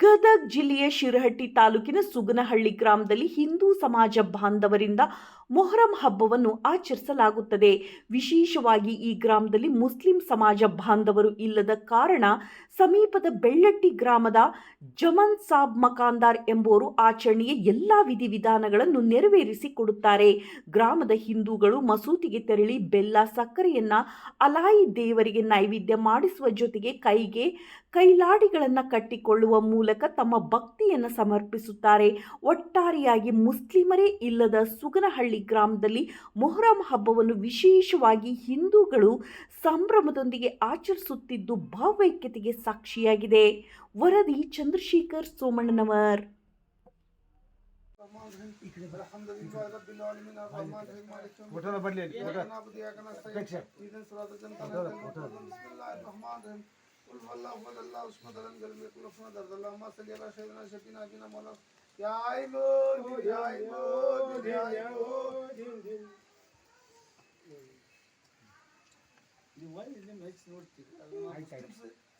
ಗದಗ್ ಜಿಲ್ಲೆಯ ಶಿರಹಟ್ಟಿ ತಾಲೂಕಿನ ಸುಗನಹಳ್ಳಿ ಗ್ರಾಮದಲ್ಲಿ ಹಿಂದೂ ಸಮಾಜ ಬಾಂಧವರಿಂದ ಮೊಹರಂ ಹಬ್ಬವನ್ನು ಆಚರಿಸಲಾಗುತ್ತದೆ. ವಿಶೇಷವಾಗಿ ಈ ಗ್ರಾಮದಲ್ಲಿ ಮುಸ್ಲಿಂ ಸಮಾಜ ಬಾಂಧವರು ಇಲ್ಲದ ಕಾರಣ ಸಮೀಪದ ಬೆಳ್ಳಟ್ಟಿ ಗ್ರಾಮದ ಜಮನ್ ಸಾಬ್ ಮಕಾಂದಾರ್ ಎಂಬುವರು ಆಚರಣೆಯ ಎಲ್ಲ ವಿಧಿವಿಧಾನಗಳನ್ನು ನೆರವೇರಿಸಿ ಕೊಡುತ್ತಾರೆ. ಗ್ರಾಮದ ಹಿಂದೂಗಳು ಮಸೂತಿಗೆ ತೆರಳಿ ಬೆಲ್ಲ, ಸಕ್ಕರೆಯನ್ನ ಅಲಾಯಿ ದೇವರಿಗೆ ನೈವೇದ್ಯ ಮಾಡಿಸುವ ಜೊತೆಗೆ ಕೈಗೆ ಕೈಲಾಡಿಗಳನ್ನು ಕಟ್ಟಿಕೊಳ್ಳುವ ಮೂಲಕ ತಮ್ಮ ಭಕ್ತಿಯನ್ನು ಸಮರ್ಪಿಸುತ್ತಾರೆ ಒಟ್ಟಾರೆಯಾಗಿ ಮುಸ್ಲಿಮರೇ ಇಲ್ಲದ ಸುಗನಹಳ್ಳಿ ಗ್ರಾಮದಲ್ಲಿ ಮೊಹರಂ ಹಬ್ಬವನ್ನು ವಿಶೇಷವಾಗಿ ಹಿಂದೂಗಳು ಸಂಭ್ರಮದೊಂದಿಗೆ ಆಚರಿಸುತ್ತಿದ್ದು ಭಾವೈಕ್ಯತೆಗೆ ಸಾಕ್ಷಿಯಾಗಿದೆ ವರದಿ ಚಂದ್ರಶೇಖರ್ ಸೋಮಣ್ಣನವರ್ الحمد لله رب العالمين الرحمن الرحيم مالك يوم الدين ಫೋಟೋನ ಬರ್ಲಿ ಅಲ್ಲಿ إياك ಫೋಟೋ نعبد وإياك نستعين Picture. اهدنا الصراط المستقيم فوتو، صراط فوتو. الذين بسم الله الرحمن الرحيم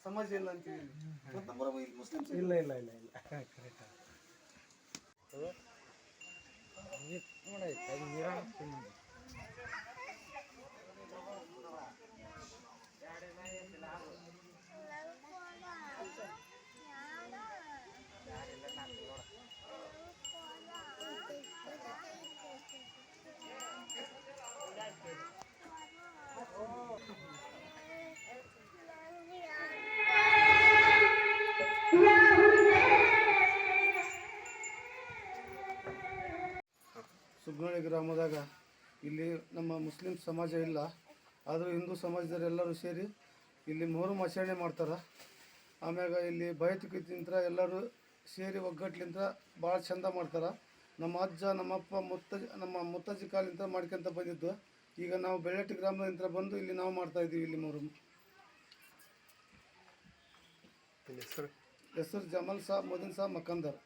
ಸಮಾಜ ಇಲ್ಲ ಅಂತ ಹೇಳಿ ಮುಸ್ಲಿಮ್ಸ್ ಇಲ್ಲ ಇಲ್ಲ ಇಲ್ಲ ಇಲ್ಲ ಕರೆಕ್ಟ್ ನೋಡಾಯ್ತು ಸುಗ್ನಳ್ಳಿ ಗ್ರಾಮದಾಗ ಇಲ್ಲಿ ನಮ್ಮ ಮುಸ್ಲಿಂ ಸಮಾಜ ಇಲ್ಲ. ಆದರೂ ಹಿಂದೂ ಸಮಾಜದವರೆಲ್ಲರೂ ಸೇರಿ ಇಲ್ಲಿ ಮೊಹರಂ ಆಚರಣೆ ಮಾಡ್ತಾರೆ. ಆಮ್ಯಾಗ ಇಲ್ಲಿ ಬಯತುಕಿಂತ ಎಲ್ಲರೂ ಸೇರಿ ಒಗ್ಗಟ್ಲಿಂತ ಭಾಳ ಚಂದ ಮಾಡ್ತಾರೆ. ನಮ್ಮ ಅಜ್ಜ ನಮ್ಮಪ್ಪ ಮುತ್ತಜ್ಜ ನಮ್ಮ ಮುತ್ತಜ್ಜಿ ಕಾಲಿಂದ ಮಾಡ್ಕೊಂತ ಬಂದಿದ್ದು. ಈಗ ನಾವು ಬೆಳ್ಳಟ್ಟಿ ಗ್ರಾಮದಿಂದ ಬಂದು ಇಲ್ಲಿ ನಾವು ಮಾಡ್ತಾ ಇದ್ದೀವಿ ಇಲ್ಲಿ ಮೊಹರಂ ಹೆಸರು? ಜಮಲ್ ಸಾಬ್ ಮದನ್ ಸಾಬ್ ಮಕ್ಕಂದರ್